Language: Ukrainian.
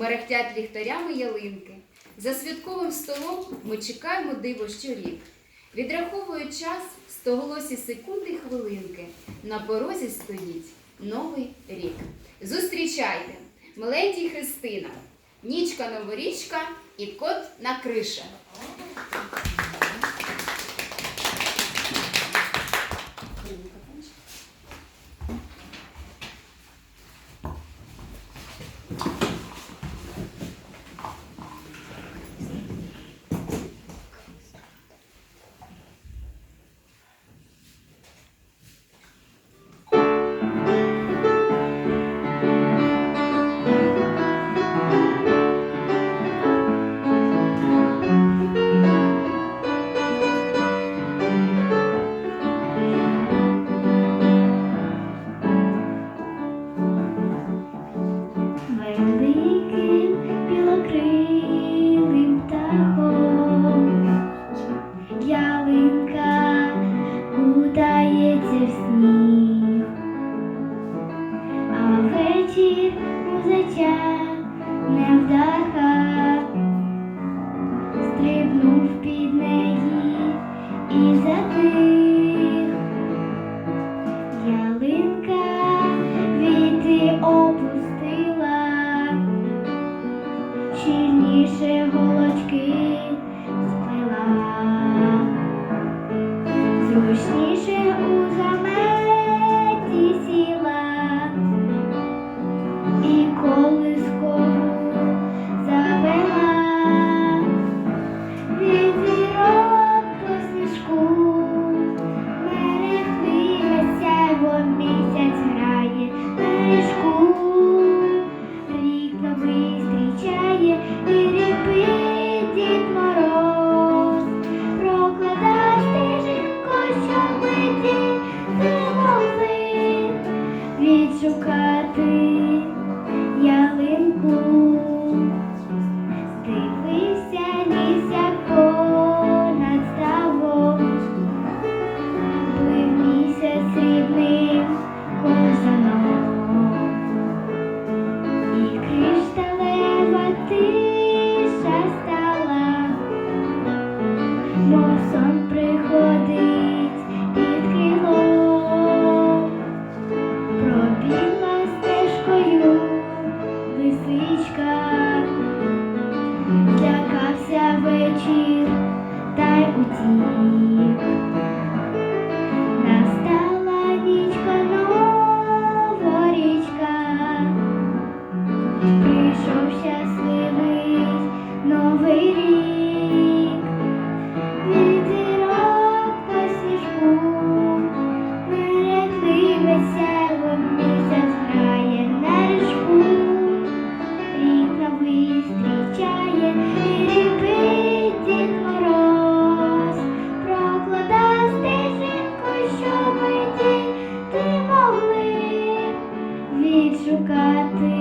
Мерехтять ліхтарями ялинки. За святковим столом ми чекаємо диво щорік. Відраховують час стоголосі секунди й хвилинки. На порозі стоїть новий рік. Зустрічайте! Мелендій Христина, нічка новорічка і кот на криша. Музича невдаха стрибнув під неї і затих. Ялинка віти опустила, щільніше голочки сплела, зручніше у заметі мов сон приходить під крило, пробігла стежкою відшукати